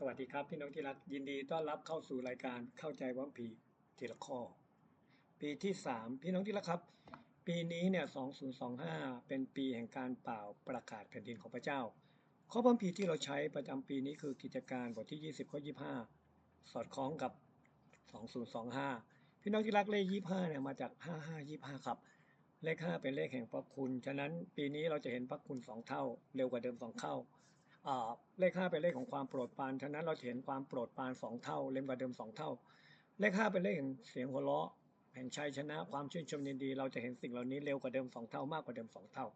สวัสดีครับพี่น้องที่รักยินดีต้อนรับเข้าสู่รายการเข้าใจว่าผีทีละข้อ ปีที่ 3 พี่น้องที่รักครับ ปีนี้เนี่ย2025 เป็นปีแห่งการเป่าประกาศแผ่นดินของพระเจ้า ข้อพัมภีที่เราใช้ประจำปีนี้คือกิจการบทที่ 20 ข้อ 25 สอดคล้องกับ 2025 พี่น้องที่รักเลข 25เนี่ยมาจาก 5525 ครับเลข 5 เป็นเลขแห่งพระคุณ ฉะนั้นปีนี้เราจะเห็นพระคุณ 2 เท่า เร็วกว่าเดิม 2 เท่า เลขห้าเป็นเลขของความโปรดปราน ฉะนั้นเราเห็นความโปรดปรานสองเท่าเร็วกว่าเดิมสองเท่า เลขห้าเป็นเลขแห่งเสียงหัวเราะแห่งชัยชนะ ความชื่นชมยินดี เราจะเห็นสิ่งเหล่านี้เร็วกว่าเดิมสองเท่ามากกว่าเดิมสองเท่า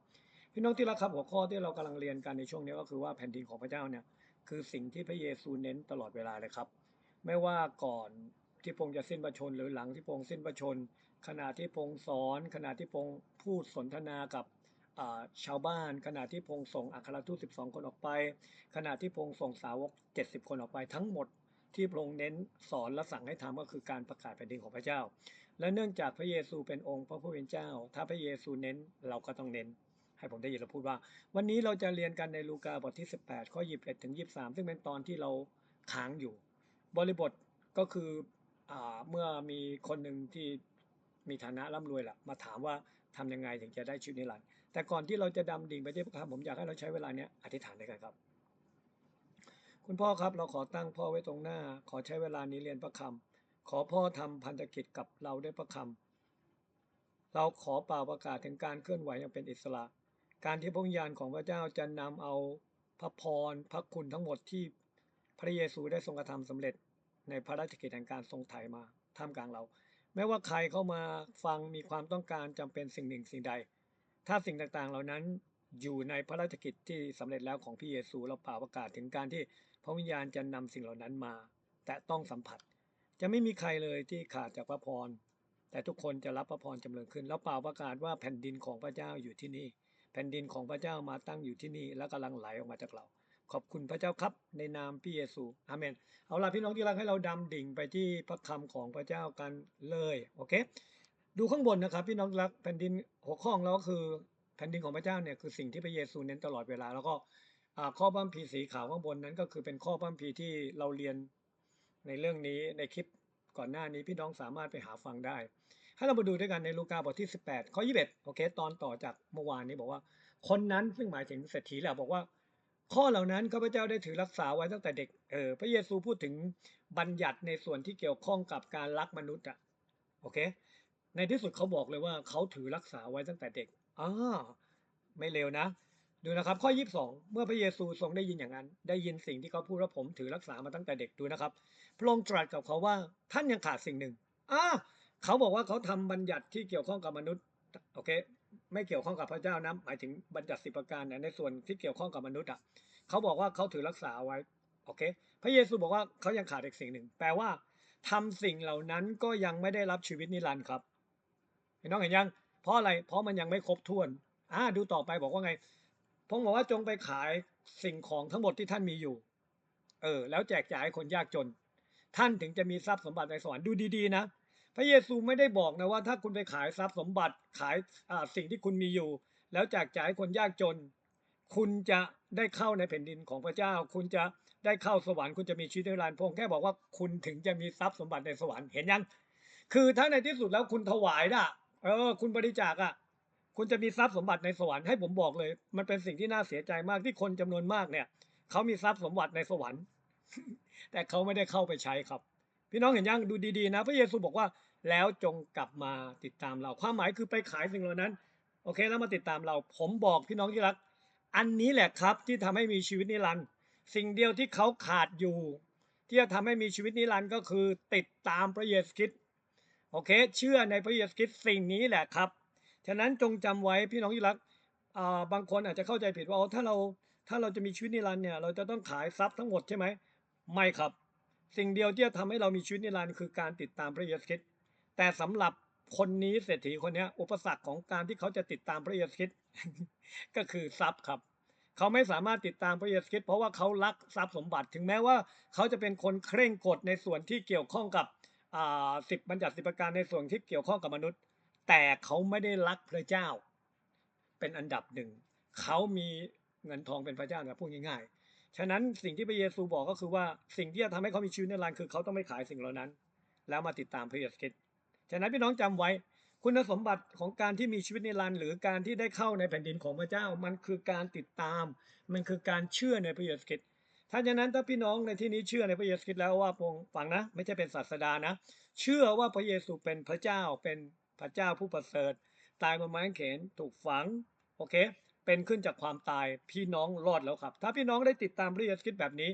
พี่น้องที่รักครับหัวข้อที่เรากำลังเรียนกันในช่วงนี้ก็คือว่าแผ่นดินของพระเจ้าเนี่ยคือสิ่งที่พระเยซูเน้นตลอดเวลาเลยครับ ไม่ว่าก่อนที่พงค์จะสิ้นพระชนหรือหลังที่พงค์สิ้นพระชนขณะที่พงค์สอนขณะที่พงค์พูดสนทนากับ ชาวบ้าน ขณะที่พงค์ส่งอัครทูต 12 คนออกไป ขณะที่พงค์ส่งสาวก 70 คนออกไปทั้งหมดที่พระองค์เน้นสอนและสั่งให้ทำก็คือการประกาศแผ่นดินของพระเจ้า และเนื่องจากพระเยซูเป็นองค์พระผู้เป็นเจ้า ถ้าพระเยซูเน้นเราก็ต้องเน้น ให้ผมได้ยินเราพูดว่า วันนี้เราจะเรียนกันในลูกาบทที่ 18 ข้อ 21 ถึง 23 ซึ่งเป็นตอนที่เราค้างอยู่ บริบทก็คืออเมื่อมีคนหนึ่งที่มีฐานะร่ำรวยแหละมาถามว่าทำยังไงถึงจะได้ชีวิตนิรันดร์ แต่ก่อนที่เราจะดำดิ่งไปที่พระคำผมอยากให้เราใช้เวลาเนี้ยอธิษฐานด้วยกันครับ คุณพ่อครับเราขอตั้งพ่อไว้ตรงหน้า ขอใช้เวลานี้เรียนพระคำขอพ่อทำพันธกิจกับเราด้วยพระคำเราขอเป่าประกาศถึงการเคลื่อนไหวอย่างเป็นอิสระ การที่พระวิญญาณของพระเจ้าจะนำเอาพระพรพระคุณทั้งหมดที่พระเยซูได้ทรงกระทำสำเร็จในพระราชกิจแห่งการทรงไถ่มาท่ามกลางเรา ไม่ว่าใครเข้ามาฟังมีความต้องการจำเป็นสิ่งหนึ่งสิ่งใด ถ้าสิ่งต่างๆ เหล่านั้นอยู่ในพระราชกิจที่สำเร็จแล้วของพระเยซูเราเป่าประกาศถึงการที่พระวิญญาณจะนำสิ่งเหล่านั้นมา แต่ต้องสัมผัส จะไม่มีใครเลยที่ขาดจากพระพร แต่ทุกคนจะรับพระพรจำเริญขึ้น แล้วเป่าประกาศว่าแผ่นดินของพระเจ้าอยู่ที่นี่ แผ่นดินของพระเจ้ามาตั้งอยู่ที่นี่ และกำลังไหลออกมาจากเรา ขอบคุณพระเจ้าครับในนามพระเยซูอาเมนเอาล่ะพี่น้องที่รักให้เราดำดิ่งไปที่พระคำของพระเจ้ากันเลยโอเค ดูข้างบนนะครับพี่น้องรักแผ่นดินหัวข้อของเราก็คือแผ่นดินของพระเจ้าเนี่ยคือสิ่งที่พระเยซูเน้นตลอดเวลา แล้วก็ข้อบัมพีสีขาวข้างบนนั้นก็คือเป็นข้อบัมพีที่เราเรียนในเรื่องนี้ในคลิปก่อนหน้านี้พี่น้องสามารถไปหาฟังได้ ให้เรามาดูด้วยกันในลูกาบทที่ 18 ข้อ 21 โอเค ตอนต่อจากเมื่อวานนี้บอกว่า คนนั้นซึ่งหมายถึงเศรษฐีแหละบอกว่า ข้อเหล่านั้นข้าพเจ้าได้ถือรักษาไว้ตั้งแต่เด็กเออพระเยซูพูดถึงบัญญัติในส่วนที่เกี่ยวข้องกับการรักมนุษย์อะโอเค ในที่สุดเขาบอกเลยว่าเขาถือรักษาไว้ตั้งแต่เด็กอ่าไม่เร็วนะ ดูนะครับ ข้อ 22 เมื่อพระเยซูทรงได้ยินอย่างนั้น ได้ยินสิ่งที่เขาพูดว่าผมถือรักษามาตั้งแต่เด็กดูนะครับ พระองค์ตรัสกับเขาว่าท่านยังขาดสิ่งหนึ่งอ่าเขาบอกว่าเขาทำบัญญัติที่เกี่ยวข้องกับมนุษย์โอเค ไม่เกี่ยวข้องกับพระเจ้านะหมายถึงบัญญัติสิบประการในส่วนที่เกี่ยวข้องกับมนุษย์อะเขาบอกว่าเขาถือรักษาไว้โอเค พระเยซูบอกว่าเขายังขาดอีกสิ่งหนึ่ง แปลว่าทำสิ่งเหล่านั้นก็ยังไม่ได้รับชีวิตนิรันดร์ครับ เห็นน้องเห็นยัง เพราะอะไรเพราะมันยังไม่ครบถ้วนอ่าดูต่อไปบอกว่าไงพระองค์บอกว่าจงไปขายสิ่งของทั้งหมดที่ท่านมีอยู่ เออ แล้วแจกจ่ายให้คนยากจน ท่านถึงจะมีทรัพย์สมบัติในสวรรค์ดูดีๆนะพระเยซูไม่ได้บอกนะว่าถ้าคุณไปขายทรัพย์สมบัติขายอ่าสิ่งที่คุณมีอยู่ แล้วแจกจ่ายให้คนยากจน คุณจะได้เข้าในแผ่นดินของพระเจ้า คุณจะได้เข้าสวรรค์คุณจะมีชีวิตนิรันดร์พงแค่บอกว่าคุณถึงจะมีทรัพย์สมบัติในสวรรค์เห็นยัง คือถ้าในที่สุดแล้วคุณถวายนะ เออ คุณบริจาคอะ คุณจะมีทรัพย์สมบัติในสวรรค์ให้ผมบอกเลย มันเป็นสิ่งที่น่าเสียใจมากที่คนจำนวนมากเนี่ยเขามีทรัพย์สมบัติในสวรรค์ แต่เขาไม่ได้เข้าไปใช้ครับ พี่น้องเห็นยังดูดีๆนะ พระเยซูบอกว่า แล้วจงกลับมาติดตามเรา ความหมายคือไปขายสิ่งเหล่านั้น โอเคแล้วมาติดตามเรา ผมบอกพี่น้องที่รัก อันนี้แหละครับที่ทำให้มีชีวิตนิรันดร์สิ่งเดียวที่เขาขาดอยู่ ที่จะทำให้มีชีวิตนิรันดร์ก็คือ ติดตามพระเยซูคริสต์ โอเค เชื่อในพระเยซูคริสต์สิ่งนี้แหละครับ ฉะนั้นจงจำไว้พี่น้องที่รักบางคนอาจจะเข้าใจผิดว่าถ้าเราถ้าเราจะมีชีวิตนิรันดร์เนี่ยเราจะต้องขายทรัพย์ทั้งหมดใช่ไหมไม่ครับ สิ่งเดียวที่จะทำให้เรามีชีวิตนิรันดร์คือการติดตามพระเยซูคริสต์แต่สำหรับคนนี้เศรษฐีคนนี้อุปสรรคของการที่เขาจะติดตามพระเยซูคริสต์ก็คือทรัพย์ครับ เขาไม่สามารถติดตามพระเยซูคริสต์เพราะว่าเขารักทรัพย์สมบัติถึงแม้ว่าเขาจะเป็นคนเคร่งกฎในส่วนที่เกี่ยวข้องกับ สิบบัญญัติสิบประการในส่วนที่เกี่ยวข้องกับมนุษย์ แต่เขาไม่ได้รักพระเจ้า เป็นอันดับหนึ่ง เขามีเงินทองเป็นพระเจ้านะพูดง่ายๆ ฉะนั้นสิ่งที่พระเยซูบอกก็คือว่าสิ่งที่จะทำให้เขามีชีวิตในรันคือเขาต้องไม่ขายสิ่งเหล่านั้น แล้วมาติดตามพระเยซูคริสต์ฉะนั้นพี่น้องจำไว้ คุณสมบัติของการที่มีชีวิตในรันหรือการที่ได้เข้าในแผ่นดินของพระเจ้า มันคือการติดตาม มันคือการเชื่อในพระเยซูคริสต์ ถ้าฉะนั้นถ้าพี่น้องในที่นี้เชื่อในพระเยซูคริสต์แล้วว่าพงฟังนะ ไม่ใช่เป็นศาสดานะ เชื่อว่าพระเยซูเป็นพระเจ้าเป็นพระเจ้าผู้ประเสริฐ ตายบนไม้เขนถูกฝังโอเค เป็นขึ้นจากความตายพี่น้องรอดแล้วครับ ถ้าพี่น้องได้ติดตามพระเยซูคริสต์แบบนี้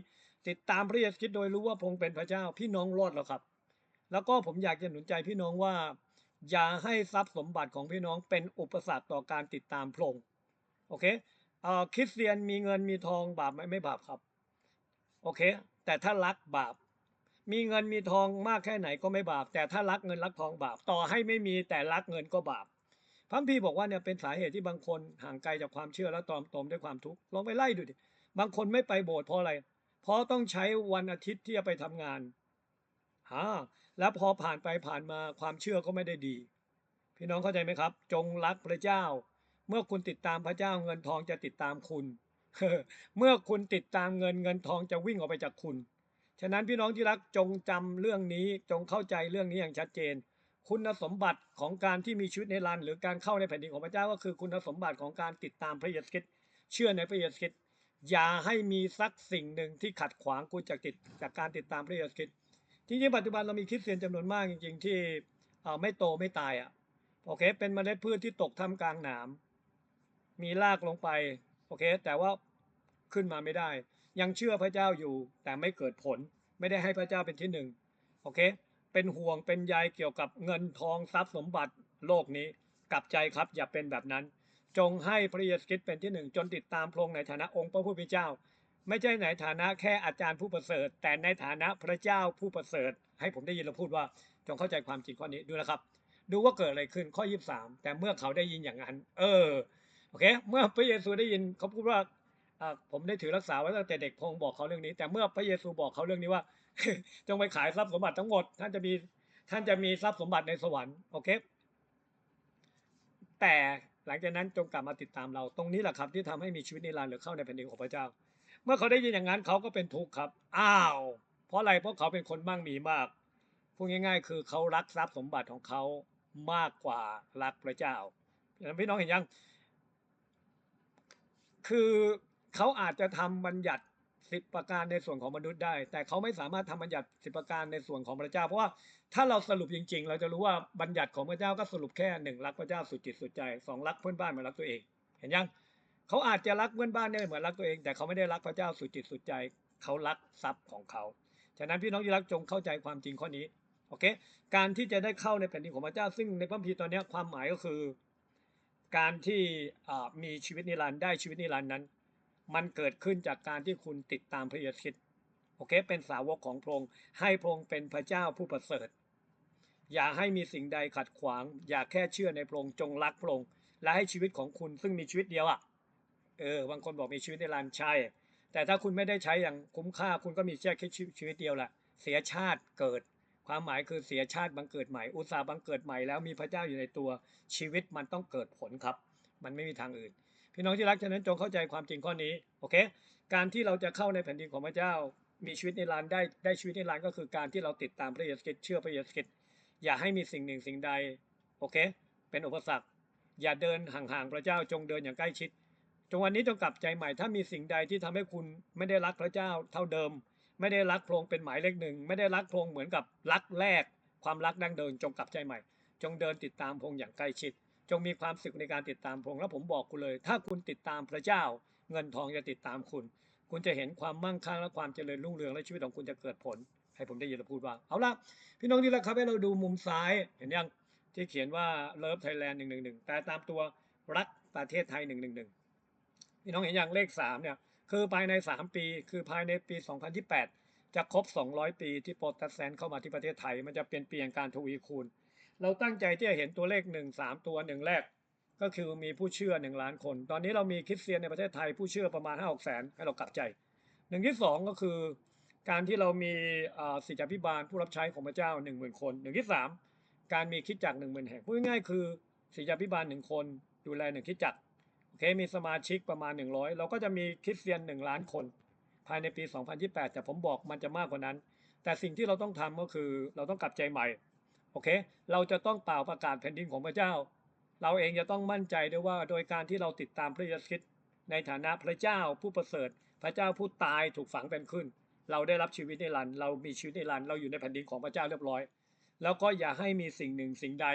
ติดตามพระเยซูคริสต์โดยรู้ว่าพงเป็นพระเจ้าพี่น้องรอดแล้วครับ แล้วก็ผมอยากจะหนุนใจพี่น้องว่า อย่าให้ทรัพย์สมบัติของพี่น้องเป็นอุปสรรคต่อการติดตามพระองค์โอเคเอ่อคริสเตียนมีเงินมีทองบาปไหมไม่บาปครับ โอเค แต่ถ้ารักบาป มีเงินมีทองมากแค่ไหนก็ไม่บาป แต่ถ้ารักเงินรักทองบาป ต่อให้ไม่มีแต่รักเงินก็บาปพระคัมพีร์บอกว่าเนี่ยเป็นสาเหตุที่บางคนห่างไกลจากความเชื่อและตอมตมด้วยความทุกข์ลองไปไล่ดูดิบางคนไม่ไปโบสถ์เพราะอะไร เพราะต้องใช้วันอาทิตย์ที่จะไปทำงานฮะแล้วพอผ่านไปผ่านมาความเชื่อก็ไม่ได้ดี พี่น้องเข้าใจไหมครับ จงรักพระเจ้า เมื่อคุณติดตามพระเจ้าเงินทองจะติดตามคุณ เมื่อคุณติดตามเงินเงินทองจะวิ่งออกไปจากคุณ ฉะนั้นพี่น้องที่รักจงจำเรื่องนี้จงเข้าใจเรื่องนี้อย่างชัดเจน คุณสมบัติของการที่มีชีวิตในลานหรือการเข้าในแผ่นดินของพระเจ้าก็คือคุณสมบัติของการติดตามพระเยซูคริสต์เชื่อในพระเยซูคริสต์อย่าให้มีสักสิ่งหนึ่งที่ขัดขวางคุณจากติดจากการติดตามพระเยซูคริสต์จริงๆปัจจุบันเรามีคริสเตียนจำนวนมากจริง ๆ ที่เอ่ไม่โตไม่ตายอะโอเค เป็นเมล็ดพืชที่ตกท่ามกลางหนามมีรากลงไปโอเค แต่ว่า ขึ้นมาไม่ได้ ยังเชื่อพระเจ้าอยู่แต่ไม่เกิดผล ไม่ได้ให้พระเจ้าเป็นที่หนึ่งโอเค เป็นห่วงเป็นใยเกี่ยวกับเงินทองทรัพย์สมบัติโลกนี้กลับใจครับอย่าเป็นแบบนั้น จงให้พระเยซูคริสต์เป็นที่หนึ่งจนติดตามพระองค์ในฐานะองค์พระผู้เป็นเจ้า ไม่ใช่ในฐานะแค่อาจารย์ผู้ประเสริฐ แต่ในฐานะพระเจ้าผู้ประเสริฐ ให้ผมได้ยินเราพูดว่าจงเข้าใจความจริงข้อนี้ดูนะครับ ดูว่าเกิดอะไรขึ้นข้อ 23 แต่เมื่อเขาได้ยินอย่างนั้น เออโอเค เมื่อพระเยซูได้ยินเขาพูดว่าอ่า ผมได้ถือรักษาไว้ตั้งแต่เด็กพงบอกเขาเรื่องนี้ แต่เมื่อพระเยซูบอกเขาเรื่องนี้ว่า จงไปขายทรัพย์สมบัติทั้งหมด ท่านจะมีท่านจะมีทรัพย์สมบัติในสวรรค์โอเค แต่หลังจากนั้นจงกลับมาติดตามเราตรงนี้แหละครับ ที่ทำให้มีชีวิตนิรันดร์หรือเข้าในแผ่นดินของพระเจ้า เมื่อเขาได้ยินอย่างนั้นเขาก็เป็นทุกข์ครับ อ้าว เพราะอะไรเพราะเขาเป็นคนมั่งมีมากพูดง่าย ๆ คือเขารักทรัพย์สมบัติของเขามากกว่ารักพระเจ้าพี่น้องเห็นยัง คือ เขาอาจจะทำบัญญัติสิบประการในส่วนของมนุษย์ได้ แต่เขาไม่สามารถทำบัญญัติสิบประการในส่วนของพระเจ้า เพราะว่าถ้าเราสรุปจริง ๆ เราจะรู้ว่าบัญญัติของพระเจ้าก็สรุปแค่หนึ่งรักพระเจ้าสุดจิตสุดใจสองรักเพื่อนบ้านเหมือนรักตัวเอง เห็นยังเขาอาจจะรักเพื่อนบ้านได้เหมือนรักตัวเอง แต่เขาไม่ได้รักพระเจ้าสุดจิตสุดใจ เขารักทรัพย์ของเขา ฉะนั้นพี่น้องที่รักจงเข้าใจความจริงข้อนี้โอเค การที่จะได้เข้าในแผ่นดินของพระเจ้า ซึ่งในพระคัมภีร์ตอนนี้ความหมายก็คือ การที่มีชีวิตนิรันดร์ได้ชีวิตนิรันดร์นั้น มันเกิดขึ้นจากการที่คุณติดตามพระเยซูคริสต์โอเค เป็นสาวกของพระองค์ให้พระองค์เป็นพระเจ้าผู้ประเสริฐ อย่าให้มีสิ่งใดขัดขวาง อย่าแค่เชื่อในพระองค์จงรักพระองค์และให้ชีวิตของคุณซึ่งมีชีวิตเดียวอะเออบางคนบอกมีชีวิตในลานใช่ แต่ถ้าคุณไม่ได้ใช้อย่างคุ้มค่าคุณก็มีแค่แค่ชีวิตเดียวแหละเสียชาติเกิด ความหมายคือเสียชาติบังเกิดใหม่ อุตสาห์บังเกิดใหม่แล้วมีพระเจ้าอยู่ในตัวชีวิตมันต้องเกิดผลครับ มันไม่มีทางอื่น พี่น้องที่รักฉะนั้นจงเข้าใจความจริงข้อนี้โอเค การที่เราจะเข้าในแผ่นดินของพระเจ้า มีชีวิตในลานได้ได้ชีวิตในลานก็คือการที่เราติดตามพระเยซูคริสต์เชื่อพระเยซูคริสต์อย่าให้มีสิ่งหนึ่งสิ่งใดโอเค เป็นอุปสรรค อย่าเดินห่างๆพระเจ้าจงเดินอย่างใกล้ชิดจงวันนี้จงกลับใจใหม่ถ้ามีสิ่งใดที่ทำให้คุณไม่ได้รักพระเจ้าเท่าเดิม ไม่ได้รักพรงเป็นหมายเลขหนึ่งไม่ได้รักพรงเหมือนกับรักแรก ความรักดั้งเดิมจงกลับใจใหม่ จงเดินติดตามพงอย่างใกล้ชิด จงมีความสึกในการติดตามพระองค์แล้วผมบอกคุณเลย ถ้าคุณติดตามพระเจ้า เงินทองจะติดตามคุณ คุณจะเห็นความมั่งคั่งและความเจริญรุ่งเรืองและชีวิตของคุณจะเกิดผล ให้ผมได้ยินเราพูดว่า เอาละพี่น้องที่รักครับให้เราดูมุมซ้ายเห็นยังที่เขียนว่าเลิฟไทยแลนด์หนึ่งหนึ่งหนึ่งแต่ตามตัวรักประเทศไทยหนึ่งหนึ่งหนึ่งพี่น้องเห็นอย่างเลขสามเนี่ยคือภายในสามปีคือภายในปี2028จะครบ 200 ปีที่โปรตสแตนต์เข้ามาที่ประเทศไทย มันจะเป็นปีแห่งการทวีคูณ เราตั้งใจที่จะเห็นตัวเลขหนึ่งสามตัวหนึ่งแรก ก็คือมีผู้เชื่อหนึ่งล้านคน ตอนนี้เรามีคริสเตียนในประเทศไทยผู้เชื่อประมาณห้าหกแสนให้เรากลับใจหนึ่งที่สองก็คือการที่เรามีอ่าศิษยาพิบาลผู้รับใช้ของพระเจ้าหนึ่งหมื่นคนหนึ่งที่สามการมีคิดจักรหนึ่งหมื่นแห่งพูดง่ายๆคือศิษยาพิบาลหนึ่งคนดูแลหนึ่งคิดจักรโอเคมีสมาชิกประมาณหนึ่งร้อยเราก็จะมีคริสเตียนหนึ่งล้านคน ภายในปี 2028 แต่ผมบอกมันจะมากกว่านั้น แต่สิ่งที่เราต้องทำก็คือเราต้องกลับใจใหม่ โอเค เราจะต้องเป่าประกาศแผ่นดินของพระเจ้า เราเองจะต้องมั่นใจด้วยว่าโดยการที่เราติดตามพระเยซูคริสต์ในฐานะพระเจ้าผู้ประเสริฐ พระเจ้าผู้ตายถูกฝังเป็นขึ้น เราได้รับชีวิตนิรันดร์เรามีชีวิตนิรันดร์เราอยู่ในแผ่นดินของพระเจ้าเรียบร้อย แล้วก็อย่าให้มีสิ่งหนึ่งสิ่งใด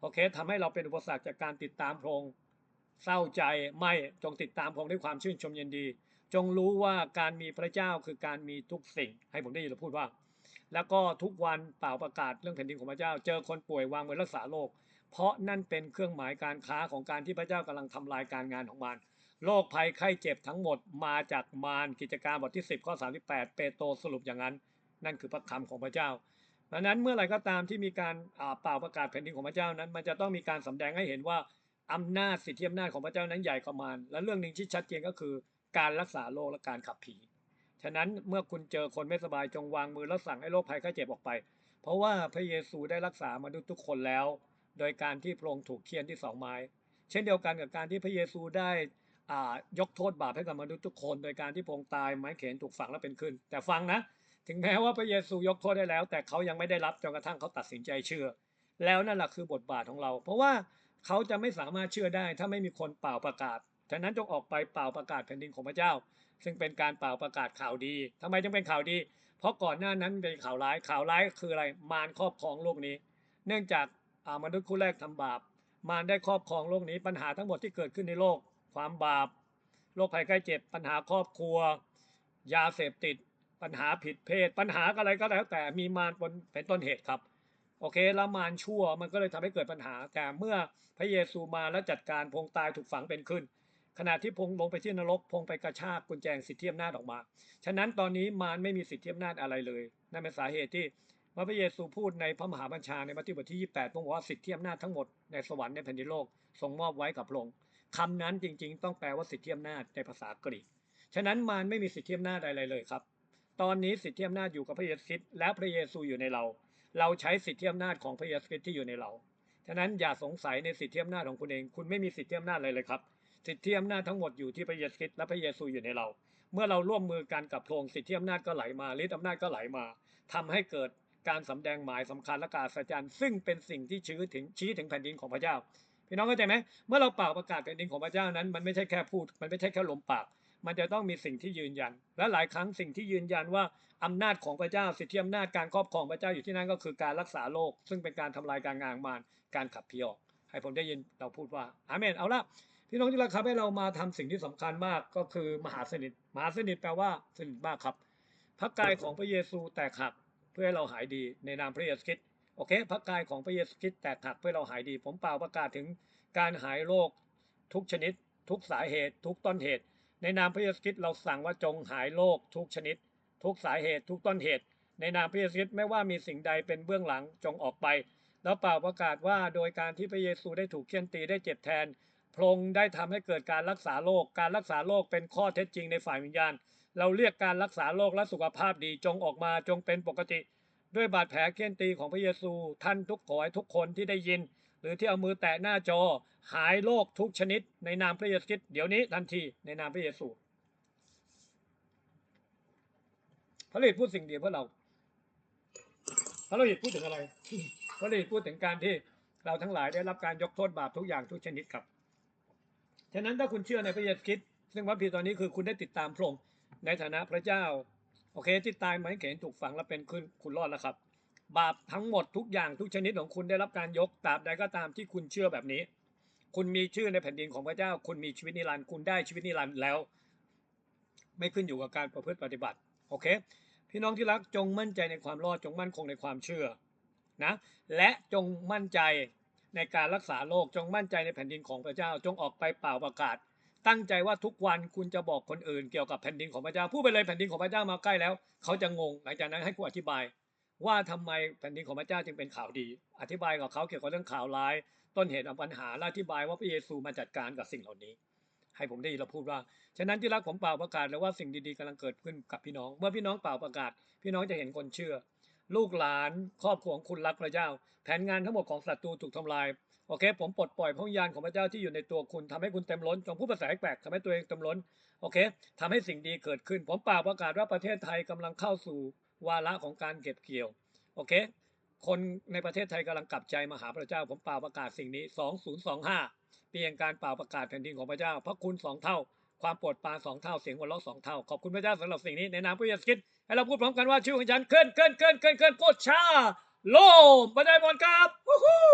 โอเคทำให้เราเป็นอุปสรรคจากการติดตามพระองค์เศร้าใจไม่จงติดตามพระองค์ด้วยความชื่นชมยินดี จงรู้ว่าการมีพระเจ้าคือการมีทุกสิ่ง ให้ผมได้ยินเราพูดว่า แล้วก็ทุกวันเป่าประกาศเรื่องแผ่นดินของพระเจ้า เจอคนป่วยวางมือรักษาโรคเพราะนั่นเป็นเครื่องหมายการค้าของการที่พระเจ้ากำลังทำลายการงานของมันโรคภัยไข้เจ็บทั้งหมดมาจากมารกิจการบทที่ 10ข้อ38 เปโตรสรุปอย่างนั้น นั่นคือพระคำของพระเจ้าดังนั้นเมื่อไหร่ก็ตามที่มีการเป่าประกาศแผ่นดินของพระเจ้านั้น มันจะต้องมีการสำแดงให้เห็นว่าอำนาจสิทธิอำนาจของพระเจ้านั้นใหญ่กว่ามันและเรื่องหนึ่งที่ชัดเจนก็คือ การรักษาโรคและการขับผี ฉะนั้นเมื่อคุณเจอคนไม่สบายจงวางมือแล้วสั่งให้โรคภัยไข้เจ็บออกไป เพราะว่าพระเยซูได้รักษามนุษย์ทุกคนแล้ว โดยการที่พระองค์ถูกเคี่ยนที่สองไม้ เช่นเดียวกันกับการที่พระเยซูได้ยกโทษบาปให้กับมนุษย์ทุกคน โดยการที่พระองค์ตายไม้เขนถูกฝังแล้วเป็นขึ้น แต่ฟังนะ ถึงแม้ว่าพระเยซูยกโทษได้แล้ว แต่เขายังไม่ได้รับจนกระทั่งเขาตัดสินใจเชื่อ แล้วนั่นแหละคือบทบาทของเรา เพราะว่าเขาจะไม่สามารถเชื่อได้ถ้าไม่มีคนเป่าประกาศ ฉะนั้นจงออกไปเป่าประกาศแผ่นดินของพระเจ้า ซึ่งเป็นการเป่าประกาศข่าวดีทำไมจึงเป็นข่าวดี เพราะก่อนหน้านั้นเป็นข่าวร้ายข่าวร้ายคืออะไรมารครอบครองโลกนี้ เนื่องจากามนุษย์คู่แรกทำบาป มารได้ครอบครองโลกนี้ปัญหาทั้งหมดที่เกิดขึ้นในโลก ความบาปโรคภัยไข้เจ็บปัญหาครอบครัว ยาเสพติด ปัญหาผิดเพศ ปัญหาอะไรก็แล้วแต่มีมารเป็นต้นเหตุครับโอเคแล้วมารชั่วมันก็เลยทำให้เกิดปัญหา แต่เมื่อพระเยซูมาแล้วจัดการพงตายถูกฝังเป็นขึ้น ขณะที่พงลงไปที่นรกพงไปกระชากกุญแจสิทธิอำนาจออกมา ฉะนั้นตอนนี้มารไม่มีสิทธิอำนาจอะไรเลยนั่นเป็นสาเหตุที่พระเยซูพูดในพระมหาบัญชาในมัทธิวบทที่ 28พระองค์ว่าสิทธิอำนาจทั้งหมดในสวรรค์ในแผ่นดินโลกทรงมอบไว้กับพระองค์คำนั้นจริง ๆ ต้องแปลว่าสิทธิอำนาจในภาษากรีกฉะนั้นมารไม่มีสิทธิอำนาจอะไรเลยครับ ตอนนี้สิทธิอำนาจอยู่กับพระเยซูคริสต์และพระเยซูอยู่ในเรา เราใช้สิทธิอำนาจของพระเยซูคริสต์ที่อยู่ในเรา ฉะนั้นอย่าสงสัยในสิทธิอำนาจของคุณเอง คุณไม่มีสิทธิอำนาจอะไรเลยครับ สิทธิอำนาจทั้งหมดอยู่ที่พระเยซูคริสต์และพระเยซูอยู่ในเรา เมื่อเราร่วมมือกันกับพระองค์สิทธิอำนาจก็ไหลมาฤทธิอำนาจก็ไหลมาทำให้เกิดการสำแดงหมายสำคัญและการสัจจรรย์ซึ่งเป็นสิ่งที่ชี้ถึงชี้ถึงแผ่นดินของพระเจ้าพี่น้องเข้าใจไหมเมื่อเราเป่าประกาศแผ่นดินของพระเจ้านั้น มันไม่ใช่แค่พูด มันไม่ใช่แค่ลมปาก มันจะต้องมีสิ่งที่ยืนยัน และหลายครั้งสิ่งที่ยืนยันว่าอำนาจของพระเจ้าสิทธิอำนาจการครอบครองพระเจ้าอยู่ที่นั่นก็คือการรักษาโลก ซึ่งเป็นการทำลายการงานมารการขับผีออกให้ผมได้ยินเราพูดว่าอาเมนเอาละ พี่น้องที่รักครับให้เรามาทำสิ่งที่สำคัญมากก็คือมหาสนิท มหาสนิทแปลว่าสนิทมากครับพระกายของพระเยซูแตกหักเพื่อให้เราหายดีในนามพระเยซูคริสต์โอเคพระกายของพระเยซูคริสต์แตกหักเพื่อเราหายดี ผมเปล่าประกาศถึงการหายโรคทุกชนิด ทุกสาเหตุ ทุกต้นเหตุ ในนามพระเยซูคริสต์เราสั่งว่าจงหายโรคทุกชนิด ทุกสาเหตุ ทุกต้นเหตุ ในนามพระเยซูคริสต์ไม่ว่ามีสิ่งใดเป็นเบื้องหลังจงออกไป แล้วเปล่าประกาศว่าโดยการที่พระเยซูได้ถูกเคี่ยนตีได้เจ็บแทน พรงได้ทำให้เกิดการรักษาโรค การรักษาโรคเป็นข้อเท็จจริงในฝ่ายวิญญาณ เราเรียกการรักษาโรคและสุขภาพดีจงออกมาจงเป็นปกติ ด้วยบาดแผลเคี่ยนตีของพระเยซู ท่านทุกขอให้ทุกคนที่ได้ยิน หรือที่เอามือแตะหน้าจอ หายโรคทุกชนิด ในนามพระเยซูคริสต์เดี๋ยวนี้ทันทีในนามพระเยซูพระฤทธิ์พูดสิ่งเดียวเพื่อเราพระฤทธิ์พูดถึงอะไรพระฤทธิ์พูดถึงการที่เราทั้งหลายได้รับการยกโทษบาปทุกอย่างทุกชนิดครับ ฉะนั้นถ้าคุณเชื่อในพระเยซูคริสต์ซึ่งพระพีตอนนี้คือคุณได้ติดตามพระองค์ในฐานะพระเจ้า โอเค ที่ตายไหมเขนถูกฝังแล้วเป็นขึ้นคุณรอดแล้วครับ บาปทั้งหมดทุกอย่างทุกชนิดของคุณได้รับการยกตราบใดก็ตามที่คุณเชื่อแบบนี้ คุณมีชื่อในแผ่นดินของพระเจ้า คุณมีชีวิตนิรันดร์คุณได้ชีวิตนิรันดร์แล้ว ไม่ขึ้นอยู่กับการประพฤติปฏิบัติโอเค พี่น้องที่รักจงมั่นใจในความรอดจงมั่นคงในความเชื่อนะและจงมั่นใจ ในการรักษาโรคจงมั่นใจในแผ่นดินของพระเจ้าจงออกไปเป่าประกาศ ตั้งใจว่าทุกวันคุณจะบอกคนอื่นเกี่ยวกับแผ่นดินของพระเจ้าพูดไปเลยแผ่นดินของพระเจ้ามาใกล้แล้ว เขาจะงงหลังจากนั้นให้กูอธิบาย ว่าทำไมแผ่นดินของพระเจ้าจึงเป็นข่าวดี อธิบายกับเขาเกี่ยวกับเรื่องข่าวร้าย ต้นเหตุของปัญหาและอธิบายว่าพระเยซูมาจัดการกับสิ่งเหล่านี้ ให้ผมได้ยินเราพูดว่าฉะนั้นที่รักผมเป่าประกาศแล้วว่าสิ่งดีๆกำลังเกิดขึ้นกับพี่น้อง เมื่อพี่น้องเป่าประกาศ พี่น้องจะเห็นคนเชื่อ ลูกหลานครอบครัวของคุณรักพระเจ้า แผนงานทั้งหมดของศัตรูถูกทำลายโอเค ผมปลดปล่อยพระวิญญาณของพระเจ้าที่อยู่ในตัวคุณทำให้คุณเต็มล้นจงพูดภาษาแปลกทำให้ตัวเองเต็มล้นโอเคทำให้สิ่งดีเกิดขึ้น ผมเปล่าประกาศว่าประเทศไทยกำลังเข้าสู่วาระของการเก็บเกี่ยวโอเค คนในประเทศไทยกำลังกลับใจมาหาพระเจ้า ผมเปล่าประกาศสิ่งนี้ 2025ปีแห่งการเปล่าประกาศแผ่นดินของพระเจ้า พระคุณสองเท่า ความโปรดปรานสองเท่าเสียงหัวเราะสองเท่าขอบคุณพระเจ้าสำหรับสิ่งนี้ในนามพระเยซูคริสต์ ให้เราพูดพร้อมกันว่าชื่อของฉันเคลื่อนเคลื่อนเคลื่อนเคลื่อนเคลื่อนโคตรชาโลมบันไดบอลครับวู้ฮู้